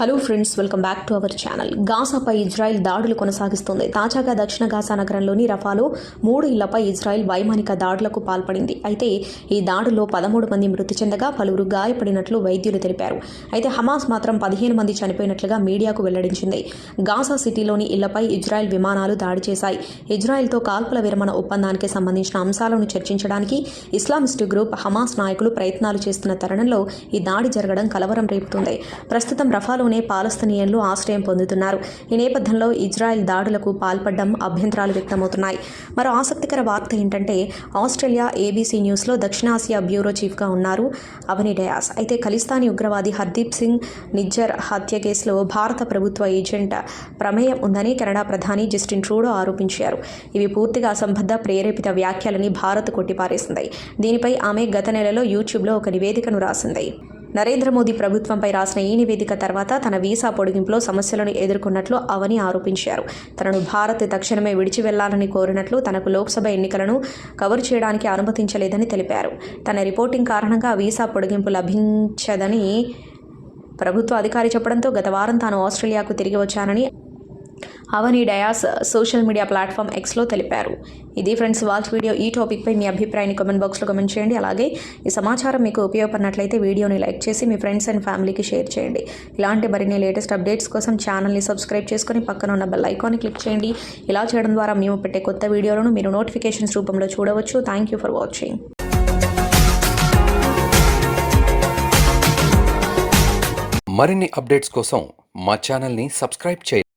Hello friends welcome back to our channel గాజాపై Israel దాడులు కొనసాగిస్తుంది. తాజాగా దక్షిణ గాజా నగరంలోని రఫాలో మూడు ఇళ్ళపై ఇజ్రాయెల్ వైమానిక దాడులకు పాల్పడింది. అయితే ఈ దాడుల్లో పదమూడు మంది మృతి చెందగా పలువురు గాయపడినట్లు వైద్యులు తెలిపారు. అయితే హమాస్ మాత్రం పదిహేను మంది చనిపోయినట్లుగా మీడియాకు వెల్లడించింది. గాజా సిటీలోని ఇళ్ళపై ఇజ్రాయెల్ విమానాలు దాడి చేశాయి. ఇజ్రాయెల్తో కాల్పుల విరమణ ఒప్పందానికి సంబంధించిన అంశాలను చర్చించడానికి ఇస్లామిస్టు గ్రూప్ హమాస్ నాయకులు ప్రయత్నాలు చేస్తున్న తరుణంలో ఈ దాడి జరగడం కలవరం రేపుతుంది. ప్రస్తుతం రఫాలోనే పాలస్తీనియన్లు ఆశ్రయం పొందుతున్నారు. ఈ నేపథ్యంలో ఇజ్రాయెల్ దాడులకు పాల్పడడం అభ్యంతరాలు వ్యక్తమవుతున్నాయి. మరో ఆసక్తికర వార్త ఏంటంటే ఆస్ట్రేలియా ఏబీసీ న్యూస్లో దక్షిణాసియా బ్యూరో చీఫ్గా ఉన్నారు అవని డయాస్. అయితే ఖలిస్తానీ ఉగ్రవాది హర్దీప్ సింగ్ నిజ్జర్ హత్య కేసులో భారత ప్రభుత్వ ఏజెంట్ ప్రమేయం ఉందని కెనడా ప్రధాని జస్టిన్ ట్రూడో ఆరోపించారు. ఇవి పూర్తిగా అసంబద్ధ ప్రేరేపిత వ్యాఖ్యలని భారత్ కొట్టిపారేసింది. దీనిపై ఆమె గత నెలలో యూట్యూబ్లో ఒక నివేదికను రాసింది. నరేంద్ర మోదీ ప్రభుత్వంపై రాసిన ఈ నివేదిక తర్వాత తన వీసా పొడిగింపులో సమస్యలను ఎదుర్కొన్నట్లు అవని ఆరోపించారు. తనను భారత్ తక్షణమే విడిచి వెళ్ళాలని కోరినట్లు తనకు లోక్సభ ఎన్నికలను కవర్ చేయడానికి అనుమతించలేదని తెలిపారు. తన రిపోర్టింగ్ కారణంగా వీసా పొడిగింపు లభించదని ప్రభుత్వ అధికారి చెప్పడంతో గత వారం తాను ఆస్ట్రేలియాకు తిరిగి వచ్చానని Avani Dias social media platform ఎక్స్లో తెలిపారు. ఇది ఫ్రెండ్స్ వాచ్ వీడియో ఈ టాపిక్పై మీ అభిప్రాయాన్ని కామెంట్ బాక్స్లో కమెంట్ చేయండి. అలాగే ఈ సమాచారం మీకు ఉపయోగపడినట్లయితే వీడియోని లైక్ చేసి మీ ఫ్రెండ్స్ అండ్ ఫ్యామిలీకి షేర్ చేయండి. ఇలాంటి మరిన్ని లేటెస్ట్ అప్డేట్స్ కోసం ఛానల్ని సబ్స్క్రైబ్ చేసుకొని పక్కన ఉన్న బెల్ ఐకాన్ని క్లిక్ చేయండి. ఇలా చేయడం ద్వారా మేము పెట్టే కొత్త వీడియోలను మీరు నోటిఫికేషన్స్ రూపంలో చూడవచ్చు. Thank you for watching. మరిన్ని అప్డేట్స్ కోసం మా ఛానల్ని సబ్స్క్రైబ్ చేయండి.